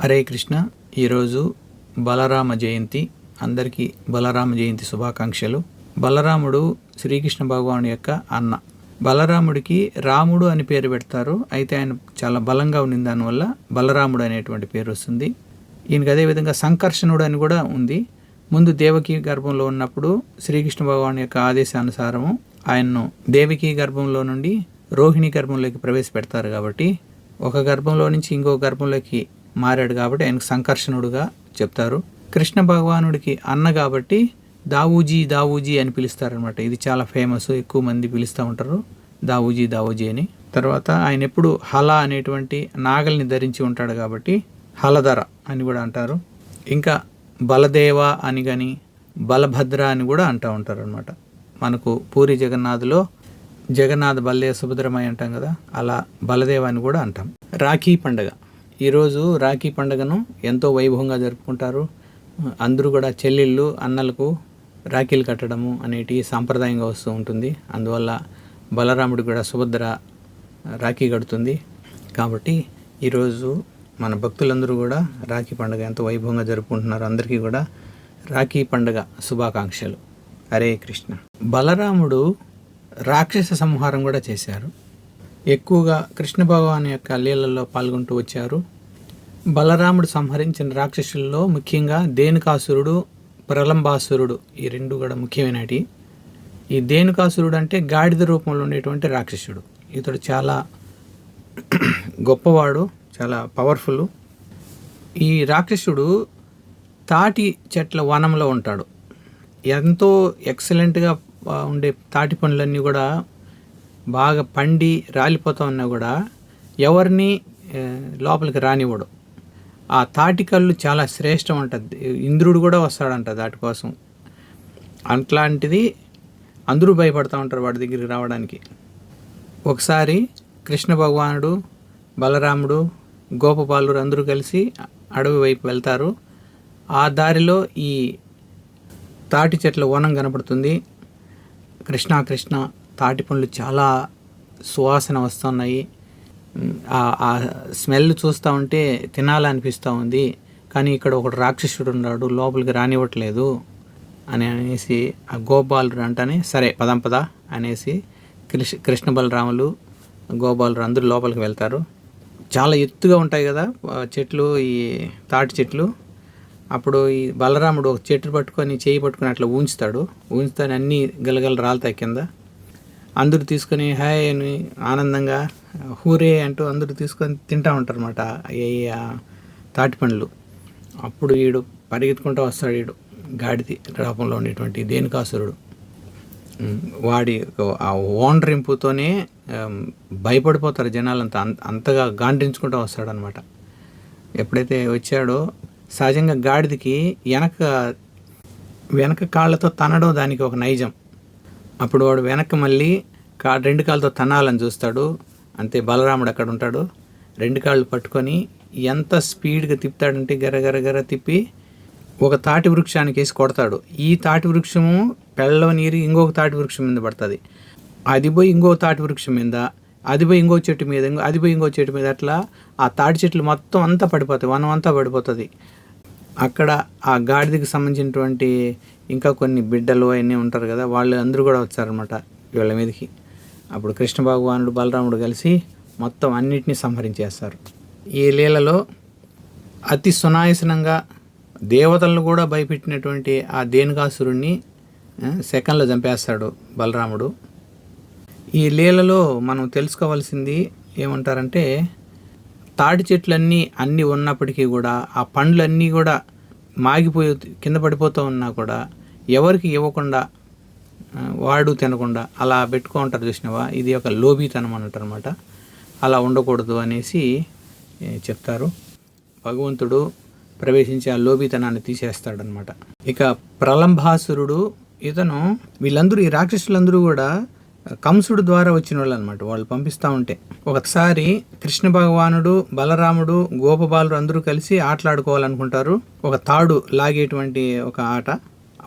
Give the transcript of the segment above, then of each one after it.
హరే కృష్ణ. ఈరోజు బలరామ జయంతి. అందరికీ బలరామ జయంతి శుభాకాంక్షలు. బలరాముడు శ్రీకృష్ణ భగవాను యొక్క అన్న. బలరాముడికి రాముడు అని పేరు పెడతారు. అయితే ఆయన చాలా బలంగా ఉన్న దానివల్ల బలరాముడు అనేటువంటి పేరు వస్తుంది. ఈయనకి అదేవిధంగా సంకర్షణుడు అని కూడా ఉంది. ముందు దేవకి గర్భంలో ఉన్నప్పుడు శ్రీకృష్ణ భగవాన్ యొక్క ఆదేశానుసారము ఆయన్ను దేవికి గర్భంలో నుండి రోహిణి గర్భంలోకి ప్రవేశపెడతారు కాబట్టి ఒక గర్భంలో నుంచి ఇంకో గర్భంలోకి మారాడు కాబట్టి ఆయనకు సంకర్షణుడుగా చెప్తారు. కృష్ణ భగవానుడికి అన్న కాబట్టి దావూజీ దావూజీ అని పిలుస్తారనమాట ఇది చాలా ఫేమస్ ఎక్కువ మంది పిలుస్తూ ఉంటారు. దావూజీ దావూజీ అని. తర్వాత ఆయన ఎప్పుడు హల అనేటువంటి నాగల్ని ధరించి ఉంటాడు కాబట్టి హలధర అని కూడా అంటారు. ఇంకా బలదేవ అని కానీ బలభద్ర అని కూడా అంటూ ఉంటారు అనమాట మనకు పూరి జగన్నాథ్లో జగన్నాథ్ బలదేవ సుభద్రమయ్య అంటాం కదా అలా బలదేవ అని కూడా అంటాం. రాఖీ పండగ. ఈరోజు రాఖీ పండుగను ఎంతో వైభవంగా జరుపుకుంటారు. అందరూ కూడా చెల్లెళ్ళు అన్నలకు రాఖీలు కట్టడము అనేటి సాంప్రదాయంగా వస్తూ ఉంటుంది. అందువల్ల బలరాముడు కూడా సుభద్ర రాఖీ కడుతుంది. కాబట్టి ఈరోజు మన భక్తులందరూ కూడా రాఖీ పండుగ ఎంతో వైభవంగా జరుపుకుంటున్నారు. అందరికీ కూడా రాఖీ పండుగ శుభాకాంక్షలు. హరే కృష్ణ. బలరాముడు రాక్షస సంహారం కూడా చేశారు. ఎక్కువగా కృష్ణ భగవాన్ యొక్క లీలల్లో పాల్గొంటూ వచ్చారు. బలరాముడు సంహరించిన రాక్షసుల్లో ముఖ్యంగా దేనుకాసురుడు ప్రలంబాసురుడు ఈ రెండు కూడా ముఖ్యమైనటి. ఈ దేనుకాసురుడు అంటే గాడిద రూపంలో ఉండేటువంటి రాక్షసుడు. ఇతడు చాలా గొప్పవాడు చాలా పవర్ఫుల్. ఈ రాక్షసుడు తాటి చెట్ల వనంలో ఉంటాడు. ఎంతో ఎక్సలెంట్గా ఉండే తాటి పనులన్నీ కూడా బాగా పండి రాలిపోతా ఉన్నా కూడా ఎవరిని లోపలికి రానివ్వడు. ఆ తాటికల్లు చాలా శ్రేష్టం ఉంటుంది ఇంద్రుడు కూడా వస్తాడంట దాటి కోసం. అట్లాంటిది అందరూ భయపడతా ఉంటారు వాడి దగ్గరికి రావడానికి. ఒకసారి కృష్ణ భగవానుడు బలరాముడు గోపబాలుడు అందరూ కలిసి అడవి వైపు వెళ్తారు. ఆ దారిలో ఈ తాటి చెట్ల వనం కనపడుతుంది. కృష్ణ కృష్ణ తాటి పండ్లు చాలా సువాసన వస్తున్నాయి. ఆ- స్మెల్ చూస్తూ ఉంటే తినాలనిపిస్తూ ఉంది. కానీ ఇక్కడ ఒకడు రాక్షసుడు ఉన్నాడు లోపలికి రానివ్వట్లేదు అని అనేసి ఆ గోపాలుడు అంటేనే సరే పదం పద అనేసి కృష్ణ కృష్ణ బలరాములు గోపాలుడు అందరూ లోపలికి వెళ్తారు. చాలా ఎత్తుగా ఉంటాయి కదా చెట్లు ఈ తాటి చెట్లు. అప్పుడు ఈ బలరాముడు ఒక చెట్టు పట్టుకొని చేయి పట్టుకొని అట్లా ఊంచుతాడు. ఊంచుతాను అన్నీ గలగల రాలుతాయి కింద. అందరూ తీసుకొని హాయ్ అని ఆనందంగా హూరే అంటూ అందరూ తీసుకొని తింటా ఉంటారు అనమాట ఆ తాటి పండ్లు. అప్పుడు వీడు పరిగెత్తుకుంటూ వస్తాడు వీడు గాడిది రూపంలో ఉండేటువంటి దేనికాసురుడు. వాడి ఆ ఓండ్రింపుతోనే భయపడిపోతారు జనాలంతా అంత అంతగా గాండ్రించుకుంటూ వస్తాడనమాట ఎప్పుడైతే వచ్చాడో సహజంగా గాడిదకి వెనక వెనక కాళ్ళతో తనడం దానికి ఒక నైజం. అప్పుడు వాడు వెనక్కి మళ్ళీ కా రెండు కాళ్ళతో తనాలని చూస్తాడు. అంతే బలరాముడు అక్కడ ఉంటాడు. రెండు కాళ్ళు పట్టుకొని ఎంత స్పీడ్గా తిప్పుతాడంటే గర గర గర తిప్పి ఒక తాటి వృక్షానికి వేసి కొడతాడు. ఈ తాటి వృక్షము పెళ్ళవ నీరు ఇంకొక తాటి వృక్షం మీద పడుతుంది. అది పోయి ఇంకో తాటి వృక్షం మీద అది పోయి ఇంకో చెట్టు మీద ఇంకో అది పోయి ఇంకో చెట్టు మీద అట్లా ఆ తాటి చెట్లు మొత్తం అంతా పడిపోతాయి. వనం అంతా పడిపోతుంది. అక్కడ ఆ గాడిదకి సంబంధించినటువంటి ఇంకా కొన్ని బిడ్డలు అవన్నీ ఉంటారు కదా వాళ్ళు అందరూ కూడా వచ్చారనమాట వీళ్ళ మీదకి. అప్పుడు కృష్ణ భగవానుడు బలరాముడు కలిసి మొత్తం అన్నిటినీ సంహరించేస్తారు. ఈ లీలలో అతి సునాయసనంగా దేవతలను కూడా భయపెట్టినటువంటి ఆ దేనికాసురుణ్ణి సెకండ్లో చంపేస్తాడు బలరాముడు. ఈ లీలలో మనం తెలుసుకోవాల్సింది ఏమంటారంటే తాటి చెట్లన్నీ అన్నీ ఉన్నప్పటికీ కూడా ఆ పండ్లన్నీ కూడా మాగిపోయి కింద పడిపోతూ ఉన్నా కూడా ఎవరికి ఇవ్వకుండా వాడు తినకుండా అలా పెట్టుకో ఉంటారు చూసినవా? ఇది ఒక లోబీతనం అన్నట్టు అనమాట అలా ఉండకూడదు అనేసి చెప్తారు. భగవంతుడు ప్రవేశించి ఆ లోబీతనాన్ని తీసేస్తాడనమాట. ఇక ప్రలంభాసురుడు ఇతను వీళ్ళందరూ ఈ రాక్షసులందరూ కూడా కంసుడు ద్వారా వచ్చిన వాళ్ళు అనమాట వాళ్ళు పంపిస్తూ ఉంటే. ఒకసారి కృష్ణ భగవానుడు బలరాముడు గోపబాలుడు అందరూ కలిసి ఆటలాడుకోవాలనుకుంటారు. ఒక తాడు లాగేటువంటి ఒక ఆట.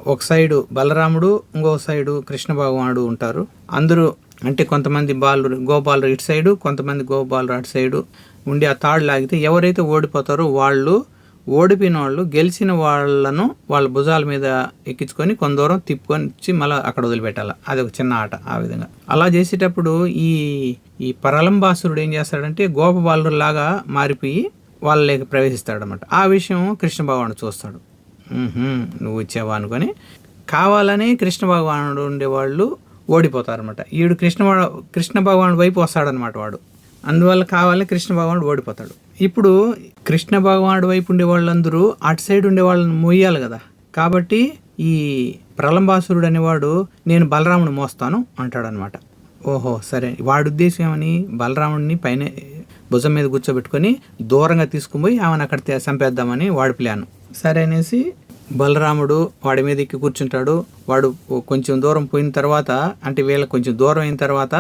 ఒక సైడు బలరాముడు ఇంకో సైడు కృష్ణ భగవానుడు ఉంటారు. అందరూ అంటే కొంతమంది బాలు గోపాలు ఇటు సైడు కొంతమంది గోపాలు అటు సైడు ఉండి ఆ తాడు లాగితే ఎవరైతే ఓడిపోతారో వాళ్ళు ఓడిపోయిన వాళ్ళు గెలిచిన వాళ్ళను వాళ్ళ భుజాల మీద ఎక్కించుకొని కొంత దూరం తిప్పుకొని వచ్చి మళ్ళీ అక్కడ వదిలిపెట్టాలి. అది ఒక చిన్న ఆట ఆ విధంగా. అలా చేసేటప్పుడు ఈ ఈ పరలంబాసురుడు ఏం చేస్తాడంటే గోపబాలుడు లాగా మారిపోయి వాళ్ళకి ప్రవేశిస్తాడనమాట. ఆ విషయం కృష్ణ భగవానుడు చూస్తాడు. నువ్వు వచ్చావా అనుకొని కావాలని కృష్ణ భగవానుడు ఉండేవాళ్ళు ఓడిపోతారనమాట ఈడు కృష్ణ కృష్ణ భగవానుడు వైపు వస్తాడనమాట వాడు. అందువల్ల కావాలని కృష్ణ భగవానుడు ఓడిపోతాడు. ఇప్పుడు కృష్ణ భగవానుడు వైపు ఉండే వాళ్ళందరూ అటు సైడ్ ఉండే వాళ్ళని మోయాలి కదా. కాబట్టి ఈ ప్రలంబాసురుడు అనేవాడు నేను బలరాముని మోస్తాను అంటాడనమాట ఓహో సరే. వాడి ఉద్దేశం ఏమని? బలరాముడిని పైన భుజం మీద కూర్చోబెట్టుకొని దూరంగా తీసుకుపోయి ఆమెను అక్కడ చంపేద్దామని వాడి ప్లాను. సరే అనేసి బలరాముడు వాడి మీద ఎక్కి కూర్చుంటాడు. వాడు కొంచెం దూరం పోయిన తర్వాత అంటే వీళ్ళ కొంచెం దూరం అయిన తర్వాత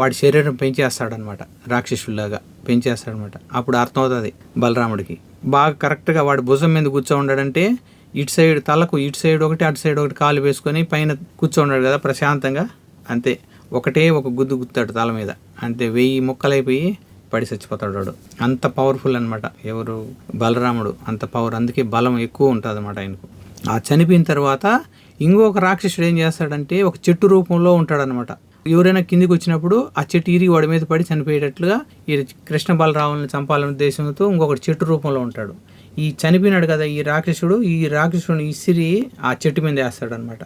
వాడి శరీరం పెంచేస్తాడనమాట రాక్షసుల్లాగా పెంచేస్తాడనమాట అప్పుడు అర్థమవుతుంది బలరాముడికి. బాగా కరెక్ట్గా వాడి భుజం మీద కూర్చో ఉండడంటే ఇటు సైడ్ తలకు ఇటు సైడ్ ఒకటి అటు సైడ్ ఒకటి కాలు వేసుకొని పైన కూర్చో ఉన్నాడు కదా ప్రశాంతంగా. అంతే. ఒకటే ఒక గుద్దు గుత్తాడు తల మీద. అంతే. వెయ్యి ముక్కలైపోయి పడి చచ్చిపోతాడు అంత పవర్ఫుల్ అనమాట ఎవరు? బలరాముడు. అంత పవర్ అందుకే బలం ఎక్కువ ఉంటుంది అనమాట ఆయనకు. ఆ చనిపోయిన తర్వాత ఇంకొక రాక్షసుడు ఏం చేస్తాడంటే ఒక చెట్టు రూపంలో ఉంటాడనమాట ఎవరైనా కిందికి వచ్చినప్పుడు ఆ చెట్టు ఇరిగి వాడి మీద పడి చనిపోయేటట్లుగా ఈ కృష్ణ బలరాముని చంపాలనే ఉద్దేశంతో ఇంకొకటి చెట్టు రూపంలో ఉంటాడు. ఈ చనిపోయినాడు కదా ఈ రాక్షసుడు. ఈ రాక్షసుడిని ఇసిరి ఆ చెట్టు మీద వేస్తాడు అనమాట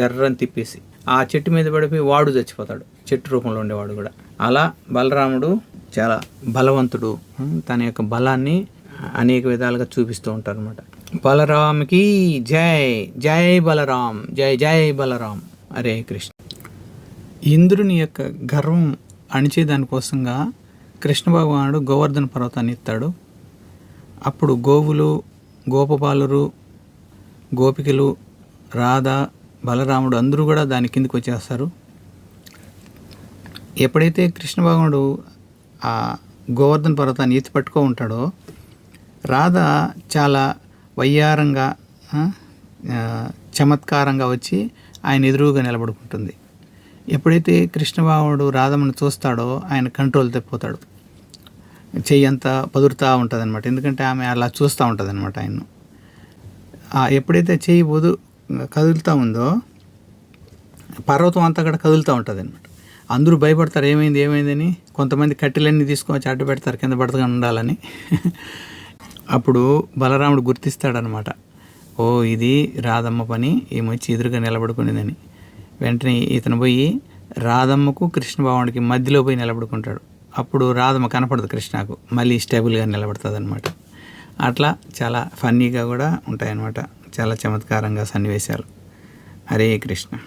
గర్రని తిప్పేసి. ఆ చెట్టు మీద పడిపోయి వాడు చచ్చిపోతాడు. చెట్టు రూపంలో ఉండేవాడు కూడా. అలా బలరాముడు చాలా బలవంతుడు. తన యొక్క బలాన్ని అనేక విధాలుగా చూపిస్తూ ఉంటారు అనమాట బలరామ్కి జై జై బలరాం జై జై బలరాం హరే కృష్ణ. ఇంద్రుని యొక్క గర్వం అణిచే దానికోసంగా కృష్ణ భగవానుడు గోవర్ధన పర్వతాన్ని ఎత్తాడు. అప్పుడు గోవులు గోపపాలురు గోపికలు రాధ బలరాముడు అందరూ కూడా దాని కిందకి వచ్చేస్తారు. ఎప్పుడైతే కృష్ణ భగవానుడు ఆ గోవర్ధన పర్వతాన్ని ఎత్తి పట్టుకో ఉంటాడో రాధ చాలా వయ్యారంగా చమత్కారంగా వచ్చి ఆయన ఎదురుగా నిలబడుకుంటుంది. ఎప్పుడైతే కృష్ణబాబుడు రాధమ్మను చూస్తాడో ఆయన కంట్రోల్ తప్పిపోతాడు. చెయ్యి అంతా పదురుతూ ఉంటుంది అనమాట ఎందుకంటే ఆమె అలా చూస్తూ ఉంటుంది అనమాట ఆయన్ను ఎప్పుడైతే చెయ్యి వదు కదులుతూ ఉందో పర్వతం అంతా కూడా కదులుతూ ఉంటుంది అనమాట అందరూ భయపడతారు ఏమైంది ఏమైందని కొంతమంది కట్టెలన్నీ తీసుకొని వచ్చి అడ్డు పెడతారు కింద పడతగా ఉండాలని. అప్పుడు బలరాముడు గుర్తిస్తాడనమాట. ఓ ఇది రాధమ్మ పని ఈమె వచ్చి ఎదురుగా నిలబడుకునేదని. వెంటనే ఇతను పోయి రాధమ్మకు కృష్ణభావానికి మధ్యలో పోయి నిలబడుకుంటాడు. అప్పుడు రాధమ్మ కనపడదు కృష్ణకు మళ్ళీ స్టేబుల్గా నిలబడుతుంది అనమాట అట్లా చాలా ఫన్నీగా కూడా ఉంటాయన్నమాట చాలా చమత్కారంగా సన్నివేశాలు. హరే కృష్ణ.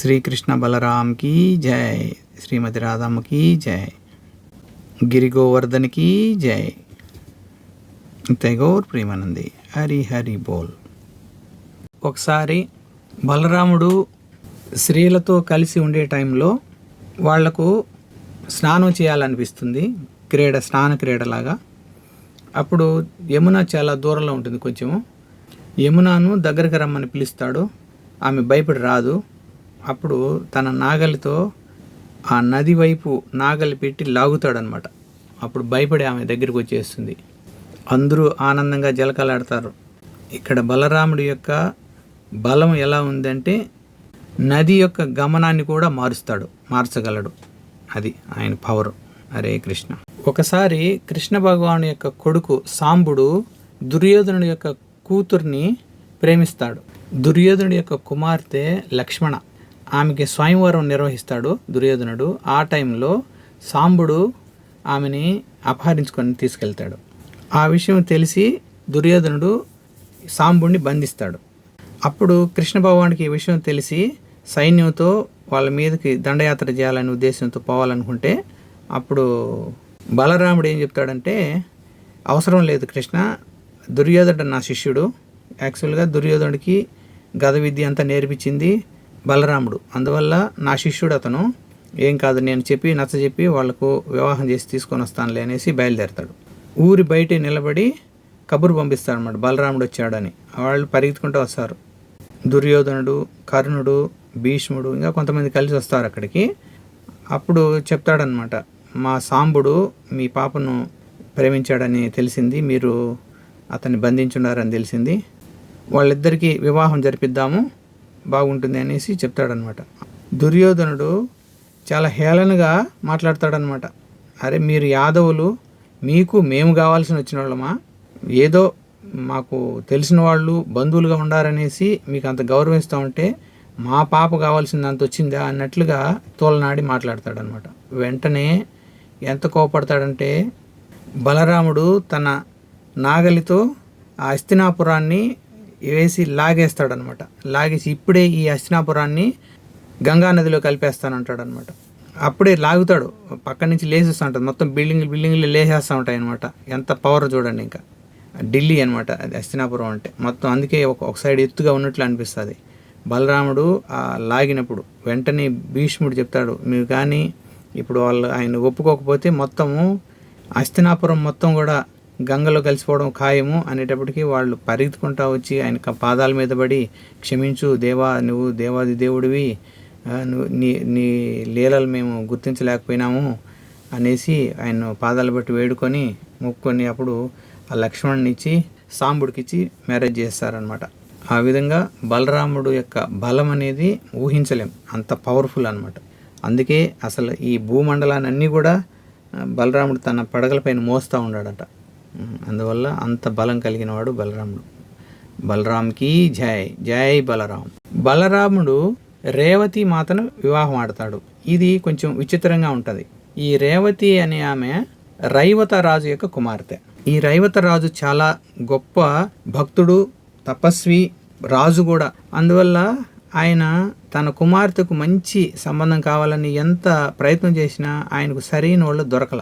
శ్రీకృష్ణ బలరాంకి జై. శ్రీమతి రాధమ్మకి జై. గిరి గోవర్ధన్కి జై. తెగోర్ ప్రేమానంది. హరి హరి బోల్. ఒకసారి బలరాముడు స్త్రీలతో కలిసి ఉండే టైంలో వాళ్ళకు స్నానం చేయాలనిపిస్తుంది. క్రీడ స్నాన క్రీడలాగా. అప్పుడు యమున చాలా దూరంలో ఉంటుంది కొంచెము. యమునను దగ్గరికి రమ్మని పిలుస్తాడు. ఆమె భయపడి రాదు. అప్పుడు తన నాగలితో ఆ నది వైపు నాగలి పెట్టి లాగుతాడనమాట అప్పుడు భయపడి ఆమె దగ్గరికి వచ్చేస్తుంది. అందరూ ఆనందంగా జలకలాడతారు. ఇక్కడ బలరాముడి యొక్క బలం ఎలా ఉందంటే నది యొక్క గమనాన్ని కూడా మారుస్తాడు మార్చగలడు. అది ఆయన పవర్ హరే కృష్ణ. ఒకసారి కృష్ణ భగవాను యొక్క కొడుకు సాంబుడు దుర్యోధనుడి యొక్క కూతుర్ని ప్రేమిస్తాడు. దుర్యోధనుడి యొక్క కుమార్తె లక్ష్మణ. ఆమెకి స్వయంవరం నిర్వహిస్తాడు దుర్యోధనుడు. ఆ టైంలో సాంబుడు ఆమెని అపహరించుకొని తీసుకెళ్తాడు. ఆ విషయం తెలిసి దుర్యోధనుడు సాంబుడిని బంధిస్తాడు. అప్పుడు కృష్ణ భగవానికి ఈ విషయం తెలిసి సైన్యంతో వాళ్ళ మీదకి దండయాత్ర చేయాలనే ఉద్దేశంతో పోవాలనుకుంటే అప్పుడు బలరాముడు ఏం చెప్తాడంటే అవసరం లేదు కృష్ణ దుర్యోధనుడు నా శిష్యుడు. యాక్చువల్గా దుర్యోధనుడికి గద విద్య అంతా నేర్పించింది. బలరాముడు. అందువల్ల నా శిష్యుడు అతను ఏం కాదు నేను చెప్పి నచ్చ చెప్పి వాళ్ళకు వివాహం చేసి తీసుకొని వస్తానులే అనేసి బయలుదేరతాడు. ఊరి బయట నిలబడి కబురు పంపిస్తాడనమాట బలరాముడు వచ్చాడని. వాళ్ళు పరిగెత్తుకుంటూ వస్తారు. దుర్యోధనుడు కర్ణుడు భీష్ముడు ఇంకా కొంతమంది కలిసి వస్తారు అక్కడికి. అప్పుడు చెప్తాడనమాట మా సాంబుడు మీ పాపను ప్రేమించాడని తెలిసింది మీరు అతన్ని బంధించున్నారని తెలిసింది. వాళ్ళిద్దరికీ వివాహం జరిపిద్దాము బాగుంటుంది అనేసి చెప్తాడనమాట దుర్యోధనుడు చాలా హేళనగా మాట్లాడతాడనమాట అరే మీరు యాదవులు మీకు మేము కావాల్సిన వచ్చిన వాళ్ళమా ఏదో మాకు తెలిసిన వాళ్ళు బంధువులుగా ఉండారనేసి మీకు అంత గౌరవిస్తూ ఉంటే మా పాప కావాల్సింది అంత వచ్చిందా అన్నట్లుగా తోలనాడి మాట్లాడతాడనమాట వెంటనే ఎంత కోపడతాడంటే బలరాముడు తన నాగలితో ఆ అస్తినాపురాన్ని వేసి లాగేస్తాడనమాట. లాగేసి ఇప్పుడే ఈ అశ్నాపురాన్ని గంగా నదిలో కలిపేస్తానంటాడు అప్పుడే లాగుతాడు. పక్క నుంచి లేసేస్తూ ఉంటుంది. మొత్తం బిల్డింగ్ బిల్డింగ్లు లేసేస్తూ ఉంటాయి అనమాట ఎంత పవర్ చూడండి ఇంకా. ఢిల్లీ అనమాట అది అస్తినాపురం అంటే. మొత్తం అందుకే ఒక ఒక సైడ్ ఎత్తుగా ఉన్నట్లు అనిపిస్తుంది. బలరాముడు ఆ లాగినప్పుడు వెంటనే భీష్ముడు చెప్తాడు మీరు కానీ ఇప్పుడు వాళ్ళు ఆయన ఒప్పుకోకపోతే మొత్తము అస్తినాపురం మొత్తం కూడా గంగలో కలిసిపోవడం ఖాయము అనేటప్పటికీ వాళ్ళు పరిగెత్తుకుంటా వచ్చి ఆయన పాదాల మీద పడి క్షమించు దేవా నువ్వు దేవాది దేవుడివి నువ్వు నీ నీ లీలలు మేము గుర్తించలేకపోయినాము అనేసి ఆయన పాదాలు బట్టి వేడుకొని మొక్కుకొని అప్పుడు ఆ లక్ష్మణ్ని ఇచ్చి సాంబుడికిచ్చి మ్యారేజ్ చేస్తారనమాట ఆ విధంగా బలరాముడు యొక్క బలం అనేది ఊహించలేం. అంత పవర్ఫుల్ అనమాట అందుకే అసలు ఈ భూమండలాన్ని అన్నీ కూడా బలరాముడు తన పడగలపైన మోస్తూ ఉన్నాడట అందువల్ల అంత బలం కలిగిన వాడు బలరాముడు. బలరాంకి జై జై బలరాం బలరాముడు రేవతి మాతను వివాహం ఆడతాడు. ఇది కొంచెం విచిత్రంగా ఉంటుంది. ఈ రేవతి అనే ఆమె రైవత రాజు యొక్క కుమార్తె. ఈ రైవత రాజు చాలా గొప్ప భక్తుడు తపస్వి రాజు కూడా. అందువల్ల ఆయన తన కుమార్తెకు మంచి సంబంధం కావాలని ఎంత ప్రయత్నం చేసినా ఆయనకు సరైన వాళ్ళు దొరకల.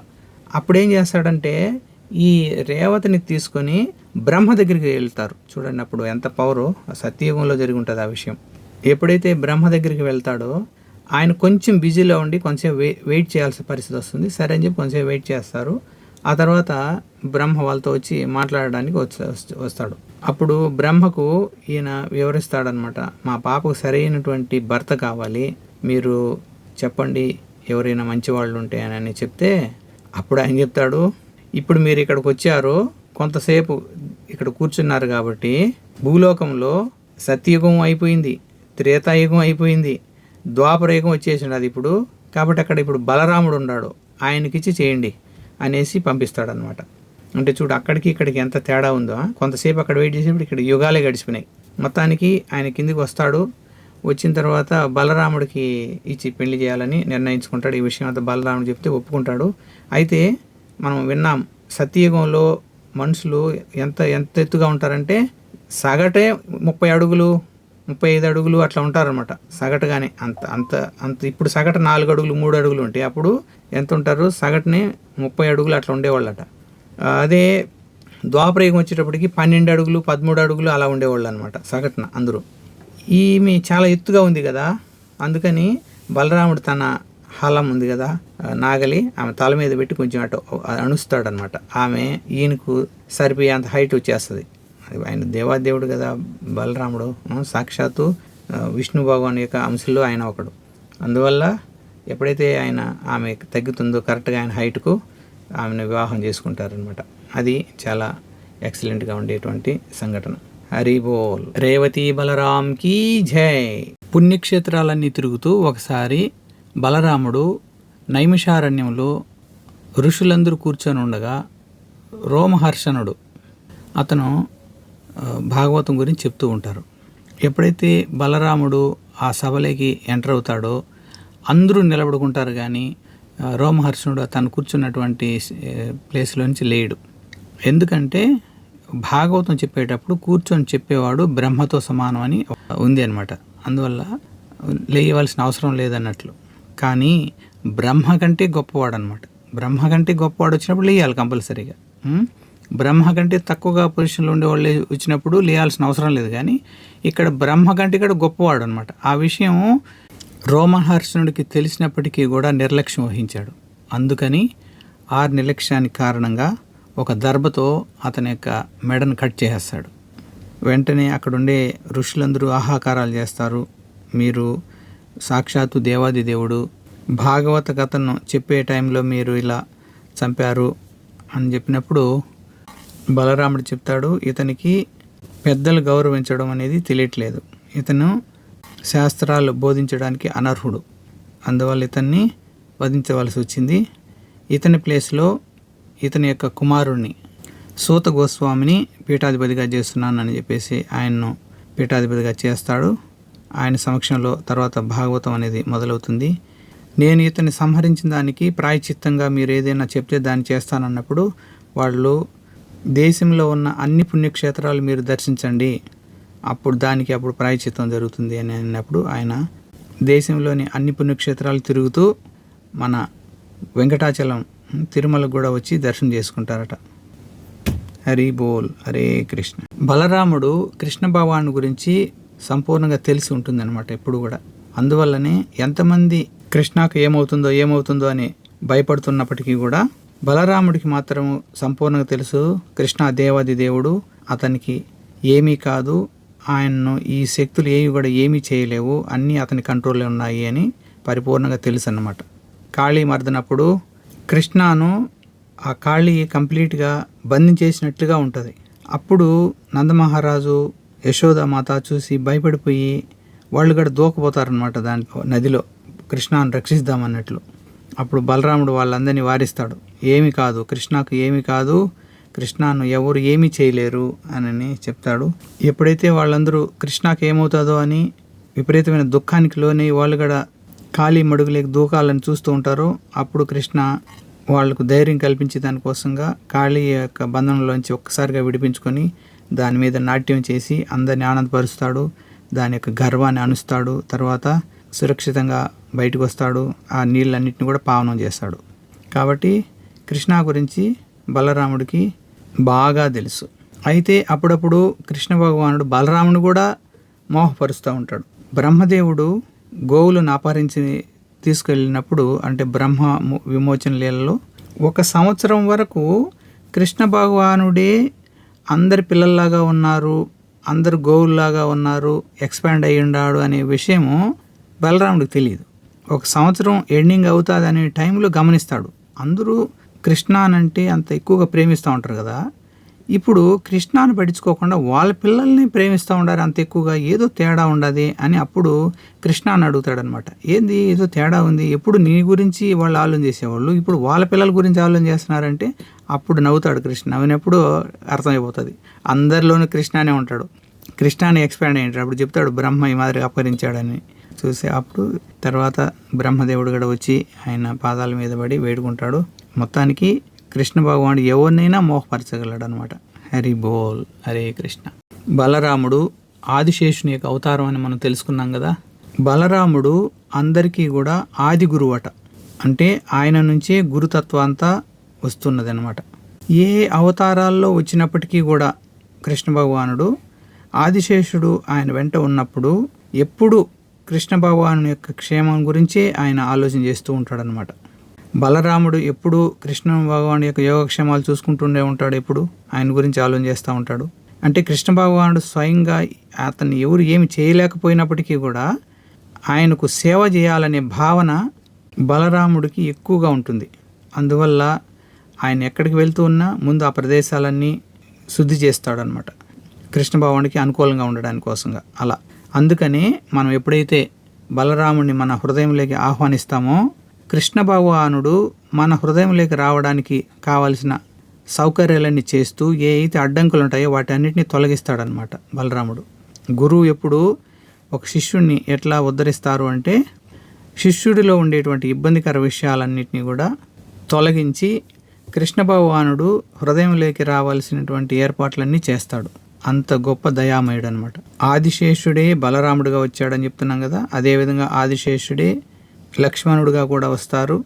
అప్పుడేం చేస్తాడంటే ఈ రేవతిని తీసుకొని బ్రహ్మ దగ్గరికి వెళ్తారు. చూడండి అప్పుడు ఎంత పవరు సత్యయుగంలో జరిగి ఉంటుంది ఆ విషయం. ఎప్పుడైతే బ్రహ్మ దగ్గరికి వెళ్తాడో ఆయన కొంచెం బిజీలో ఉండి కొంచెం వే వెయిట్ చేయాల్సిన పరిస్థితి వస్తుంది. సరే అని చెప్పి కొంచెం వెయిట్ చేస్తారు. ఆ తర్వాత బ్రహ్మ వాళ్ళతో వచ్చి మాట్లాడడానికి వస్తాడు. అప్పుడు బ్రహ్మకు ఈయన వివరిస్తాడనమాట మా పాపకు సరైనటువంటి భర్త కావాలి. మీరు చెప్పండి ఎవరైనా మంచి వాళ్ళు ఉంటే అని చెప్తే అప్పుడు ఆయన చెప్తాడు ఇప్పుడు మీరు ఇక్కడికి వచ్చారు కొంతసేపు ఇక్కడ కూర్చున్నారు కాబట్టి భూలోకంలో సత్యయుగం అయిపోయింది త్రేతాయుగం అయిపోయింది ద్వాపరయుగం వచ్చేసిండు అది ఇప్పుడు. కాబట్టి అక్కడ ఇప్పుడు బలరాముడు ఉన్నాడు ఆయనకిచ్చి చేయండి అనేసి పంపిస్తాడనమాట అంటే చూడు అక్కడికి ఇక్కడికి ఎంత తేడా ఉందో కొంతసేపు అక్కడ వెయిట్ చేసేప్పుడు ఇక్కడ యుగాలే గడిచిపోయినాయి. మొత్తానికి ఆయన కిందికి వస్తాడు వచ్చిన తర్వాత బలరాముడికి ఇచ్చి పెళ్ళి చేయాలని నిర్ణయించుకుంటాడు. ఈ విషయం అంతా బలరాముడు చెప్తే ఒప్పుకుంటాడు. అయితే మనం విన్నాం సత్యయుగంలో మనుషులు ఎంత ఎంత ఎత్తుగా ఉంటారంటే సగటే ముప్పై అడుగులు ముప్పై ఐదు అడుగులు అట్లా ఉంటారనమాట సగటుగానే అంత అంత అంత ఇప్పుడు సగటు నాలుగు అడుగులు మూడు అడుగులు ఉంటాయి. అప్పుడు ఎంత ఉంటారు? సగటునే ముప్పై అడుగులు అట్లా ఉండేవాళ్ళట. అదే ద్వాపరయుగం వచ్చేటప్పటికి పన్నెండు అడుగులు పదమూడు అడుగులు అలా ఉండేవాళ్ళు అనమాట సగటున అందరూ. ఈమె చాలా ఎత్తుగా ఉంది కదా అందుకని బలరాముడు తన హలం ఉంది కదా నాగలి ఆమె తల మీద పెట్టి కొంచెం అటు అణుస్తాడనమాట. ఆమె ఈయనకు సరిపోయే అంత హైట్ వచ్చేస్తుంది ఆయన దేవాదేవుడు కదా బలరాముడు సాక్షాత్తు విష్ణు భగవాన్ యొక్క అంశంలో ఆయన ఒకడు. అందువల్ల ఎప్పుడైతే ఆయన ఆమె తగ్గుతుందో కరెక్ట్గా ఆయన హైట్కు ఆమెను వివాహం చేసుకుంటారనమాట. అది చాలా ఎక్సలెంట్గా ఉండేటువంటి సంఘటన. హరిబోల్ రేవతి రేవతి బలరాంకి జై. పుణ్యక్షేత్రాలన్నీ తిరుగుతూ ఒకసారి బలరాముడు నైమిషారణ్యంలో ఋషులందరూ కూర్చొని ఉండగా రోమహర్షణుడు అతను భాగవతం గురించి చెప్తూ ఉంటారు. ఎప్పుడైతే బలరాముడు ఆ సభలోకి ఎంటర్ అవుతాడో అందరూ నిలబడుకుంటారు కానీ రోమహర్షణుడు తను కూర్చున్నటువంటి ప్లేస్లోంచి ప్లేస్లో నుంచి లేడు. ఎందుకంటే భాగవతం చెప్పేటప్పుడు కూర్చొని చెప్పేవాడు బ్రహ్మతో సమానం అని ఉంది అనమాట అందువల్ల లేయవలసిన అవసరం లేదన్నట్లు. కానీ బ్రహ్మ కంటే గొప్పవాడు అనమాట బ్రహ్మ కంటే గొప్పవాడు వచ్చినప్పుడు లేయాలి కంపల్సరీగా. బ్రహ్మ కంటే తక్కువగా పొజిషన్లో ఉండేవాళ్ళు వచ్చినప్పుడు లేయాల్సిన అవసరం లేదు. కానీ ఇక్కడ బ్రహ్మ కంటే ఇక్కడ గొప్పవాడు అనమాట ఆ విషయం రోమహర్షణుడికి తెలిసినప్పటికీ కూడా నిర్లక్ష్యం వహించాడు. అందుకని ఆ నిర్లక్ష్యానికి కారణంగా ఒక దర్భతో అతని యొక్క మెడను కట్ చేసేస్తాడు. వెంటనే అక్కడుండే ఋషులందరూ ఆహాకారాలు చేస్తారు. మీరు సాక్షాత్తు దేవాది దేవుడు. భాగవత కథను చెప్పే టైంలో మీరు ఇలా చంపారు అని చెప్పినప్పుడు బలరాముడు చెప్తాడు ఇతనికి పెద్దలు గౌరవించడం అనేది తెలియట్లేదు. ఇతను శాస్త్రాలు బోధించడానికి అనర్హుడు. అందువల్ల ఇతన్ని వధించవలసి వచ్చింది. ఇతని ప్లేస్లో ఇతని యొక్క కుమారుణ్ణి సూత గోస్వామిని పీఠాధిపతిగా చేస్తున్నానని చెప్పేసి ఆయన్ను పీఠాధిపతిగా చేస్తాడు. ఆయన సమక్షంలో తర్వాత భాగవతం అనేది మొదలవుతుంది. నేను ఇతన్ని సంహరించిన దానికి ప్రాయచిత్తంగా మీరు ఏదైనా చెప్తే దాన్ని చేస్తానన్నప్పుడు వాళ్ళు దేశంలో ఉన్న అన్ని పుణ్యక్షేత్రాలు మీరు దర్శించండి. అప్పుడు దానికి అప్పుడు ప్రాయచిత్తం జరుగుతుంది అని అన్నప్పుడు ఆయన దేశంలోని అన్ని పుణ్యక్షేత్రాలు తిరుగుతూ మన వెంకటాచలం తిరుమలకు కూడా వచ్చి దర్శనం చేసుకుంటారట. హరి బోల్ హరే కృష్ణ. బలరాముడు కృష్ణ భగవాను గురించి సంపూర్ణంగా తెలిసి ఉంటుందన్నమాట ఎప్పుడు కూడా. అందువల్లనే ఎంతమంది కృష్ణకు ఏమవుతుందో ఏమవుతుందో అని భయపడుతున్నప్పటికీ కూడా బలరాముడికి మాత్రం సంపూర్ణంగా తెలుసు కృష్ణ దేవాది దేవుడు అతనికి ఏమీ కాదు ఆయన్ను ఈ శక్తులు ఏవి కూడా ఏమీ చేయలేవు అన్నీ అతని కంట్రోల్లో ఉన్నాయి అని పరిపూర్ణంగా తెలుసు అన్నమాట కాళీ మర్దనప్పుడు కృష్ణను ఆ కాళీ కంప్లీట్గా బంధించేసినట్లుగా ఉంటుంది. అప్పుడు నందమహారాజు యశోదామాత చూసి భయపడిపోయి వాళ్ళు కూడా దూకపోతారనమాట దాని నదిలో. కృష్ణాను రక్షిద్దామన్నట్లు అప్పుడు బలరాముడు వాళ్ళందరినీ వారిస్తాడు. ఏమి కాదు కృష్ణకు ఏమి కాదు కృష్ణను ఎవరు ఏమీ చేయలేరు అని చెప్తాడు. ఎప్పుడైతే వాళ్ళందరూ కృష్ణకు ఏమవుతుందో అని విపరీతమైన దుఃఖానికి లోని వాళ్ళు కూడా ఖాళీ మడుగులేకి దూకాలని చూస్తూ ఉంటారో అప్పుడు కృష్ణ వాళ్ళకు ధైర్యం కల్పించే దానికోసంగా ఖాళీ యొక్క బంధంలోంచి ఒక్కసారిగా విడిపించుకొని దాని మీద నాట్యం చేసి అందరిని ఆనందపరుస్తాడు. దాని యొక్క గర్వాన్ని అనుస్తాడు. తర్వాత సురక్షితంగా బయటకు వస్తాడు. ఆ నీళ్ళన్నింటిని కూడా పావనం చేస్తాడు. కాబట్టి కృష్ణ గురించి బలరాముడికి బాగా తెలుసు. అయితే అప్పుడప్పుడు కృష్ణ భగవానుడు బలరాముడు కూడా మోహపరుస్తూ ఉంటాడు. బ్రహ్మదేవుడు గోవులను అపహరించి తీసుకెళ్ళినప్పుడు అంటే బ్రహ్మ విమోచన లీలలో ఒక సంవత్సరం వరకు కృష్ణ భగవానుడే అందరి పిల్లల్లాగా ఉన్నారు అందరు గోవుల్లాగా ఉన్నారు ఎక్స్పాండ్ అయ్యి ఉన్నాడు అనే విషయము బలరాముడికి తెలియదు ఒక సంవత్సరం ఎండింగ్ అవుతుంది అనే టైంలో గమనిస్తాడు. అందరూ కృష్ణానంటే అంత ఎక్కువగా ప్రేమిస్తూ ఉంటారు కదా. ఇప్పుడు కృష్ణాను పట్టించుకోకుండా వాళ్ళ పిల్లల్ని ప్రేమిస్తూ ఉండారు అంత ఎక్కువగా ఏదో తేడా ఉండదు అని అప్పుడు కృష్ణాన్ని అడుగుతాడనమాట ఏంది ఏదో తేడా ఉంది? ఎప్పుడు నీ గురించి వాళ్ళు ఆలోచన చేసేవాళ్ళు? ఇప్పుడు వాళ్ళ పిల్లల గురించి ఆలోచన చేస్తున్నారంటే అప్పుడు నవ్వుతాడు కృష్ణ. నవ్వినప్పుడు అర్థమైపోతుంది. అందరిలోనూ కృష్ణానే ఉంటాడు. కృష్ణాన్ని ఎక్స్పాండ్ అయ్యాడు అప్పుడు చెప్తాడు బ్రహ్మ ఈ మాదిరి అపహరించాడని. చూసి అప్పుడు తర్వాత బ్రహ్మదేవుడు కూడా వచ్చి ఆయన పాదాల మీద పడి వేడుకుంటాడు. మొత్తానికి కృష్ణ భగవానుడు ఎవరినైనా మోహపరచగలడు అనమాట హరి బోల్ హరే కృష్ణ. బలరాముడు ఆదిశేషుని యొక్క అవతారం అని మనం తెలుసుకున్నాం కదా. బలరాముడు అందరికీ కూడా ఆది గురువు అట అంటే ఆయన నుంచే గురుతత్వం అంతా వస్తున్నది అనమాట ఏ అవతారాల్లో వచ్చినప్పటికీ కూడా కృష్ణ భగవానుడు ఆదిశేషుడు ఆయన వెంట ఉన్నప్పుడు ఎప్పుడు కృష్ణ భగవాను యొక్క క్షేమం గురించే ఆయన ఆలోచన చేస్తూ ఉంటాడనమాట బలరాముడు ఎప్పుడు కృష్ణ భగవాను యొక్క యోగక్షేమాలు చూసుకుంటూనే ఉంటాడు ఎప్పుడు? ఆయన గురించి ఆలోచన చేస్తూ ఉంటాడు. అంటే కృష్ణ భగవానుడు స్వయంగా అతన్ని ఎవరు ఏమి చేయలేకపోయినప్పటికీ కూడా ఆయనకు సేవ చేయాలనే భావన బలరాముడికి ఎక్కువగా ఉంటుంది. అందువల్ల ఆయన ఎక్కడికి వెళ్తూ ఉన్నా ముందు ఆ ప్రదేశాలన్నీ శుద్ధి చేస్తాడనమాట కృష్ణ భగవానుడికి అనుకూలంగా ఉండడానికి కోసంగా అలా. అందుకని మనం ఎప్పుడైతే బలరాముడిని మన హృదయంలోకి ఆహ్వానిస్తామో కృష్ణ భగవానుడు మన హృదయంలోకి రావడానికి కావలసిన సౌకర్యాలన్నీ చేస్తూ ఏ అయితే అడ్డంకులు ఉంటాయో వాటి అన్నిటిని తొలగిస్తాడనమాట బలరాముడు. గురువు ఎప్పుడు ఒక శిష్యుణ్ణి ఎట్లా ఉద్ధరిస్తారు అంటే శిష్యుడిలో ఉండేటువంటి ఇబ్బందికర విషయాలన్నింటినీ కూడా తొలగించి కృష్ణ భగవానుడు హృదయంలోకి రావాల్సినటువంటి ఏర్పాట్లన్నీ చేస్తాడు. అంత గొప్ప దయామయుడు అనమాట ఆదిశేషుడే బలరాముడుగా వచ్చాడని చెప్తున్నాం కదా అదేవిధంగా ఆదిశేషుడే లక్ష్మణుడుగా కూడా వస్తారు.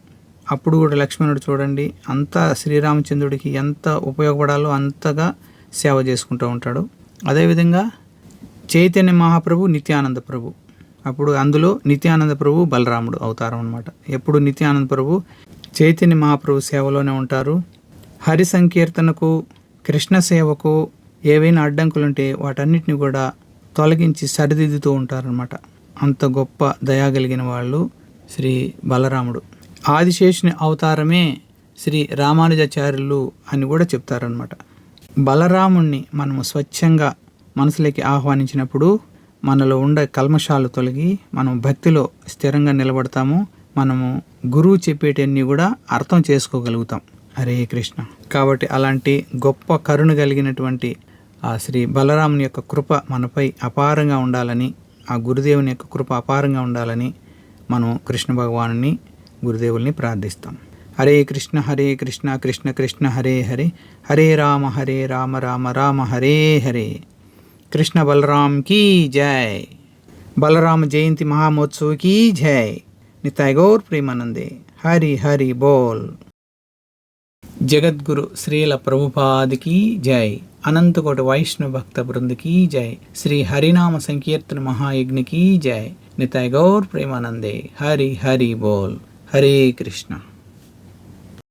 అప్పుడు కూడా లక్ష్మణుడు చూడండి అంత శ్రీరామచంద్రుడికి ఎంత ఉపయోగపడాలో అంతగా సేవ చేసుకుంటూ ఉంటాడు. అదేవిధంగా చైతన్య మహాప్రభు నిత్యానంద ప్రభు. అప్పుడు అందులో నిత్యానంద ప్రభు బలరాముడు అవతారం అనమాట ఎప్పుడు నిత్యానంద ప్రభు చైతన్య మహాప్రభు సేవలోనే ఉంటారు. హరి సంకీర్తనకు కృష్ణ సేవకు ఏవైనా అడ్డంకులుంటే వాటన్నిటిని కూడా తొలగించి సరిదిద్దుతూ ఉంటారనమాట అంత గొప్ప దయా కలిగిన వాళ్ళు. శ్రీ బలరాముడు. ఆదిశేషుని అవతారమే శ్రీ రామానుజాచార్యులు అని కూడా చెప్తారనమాట బలరాముణ్ణి మనము స్వచ్ఛంగా మనసులోకి ఆహ్వానించినప్పుడు మనలో ఉండే కల్మషాలు తొలగి మనం భక్తిలో స్థిరంగా నిలబడతాము. మనము గురువు చెప్పేటన్నీ కూడా అర్థం చేసుకోగలుగుతాం. హరే కృష్ణ. కాబట్టి అలాంటి గొప్ప కరుణ కలిగినటువంటి ఆ శ్రీ బలరాముని యొక్క కృప మనపై అపారంగా ఉండాలని ఆ గురుదేవుని యొక్క కృప అపారంగా ఉండాలని మనం కృష్ణ భగవానుని గురుదేవుల్ని ప్రార్థిస్తాం. హరే కృష్ణ హరే కృష్ణ కృష్ణ కృష్ణ హరే హరే హరే రామ హరే రామ రామ రామ హరే హరే. కృష్ణ బలరాం కీ జై. బలరామ జయంతి మహామహోత్సవ్ కీ జై. నితాయ్ గౌర్ ప్రేమానందే. హరి హరి బోల్. జగద్గురు శ్రీల ప్రభుపాదికి జై. అనంతకోటి వైష్ణవ భక్త బృందకి జై. శ్రీ హరినామ సంకీర్తన మహాయజ్ఞకి జై. నితాయ్ గౌర్ ప్రేమానందే. హరి హరి బోల్. హరే కృష్ణ.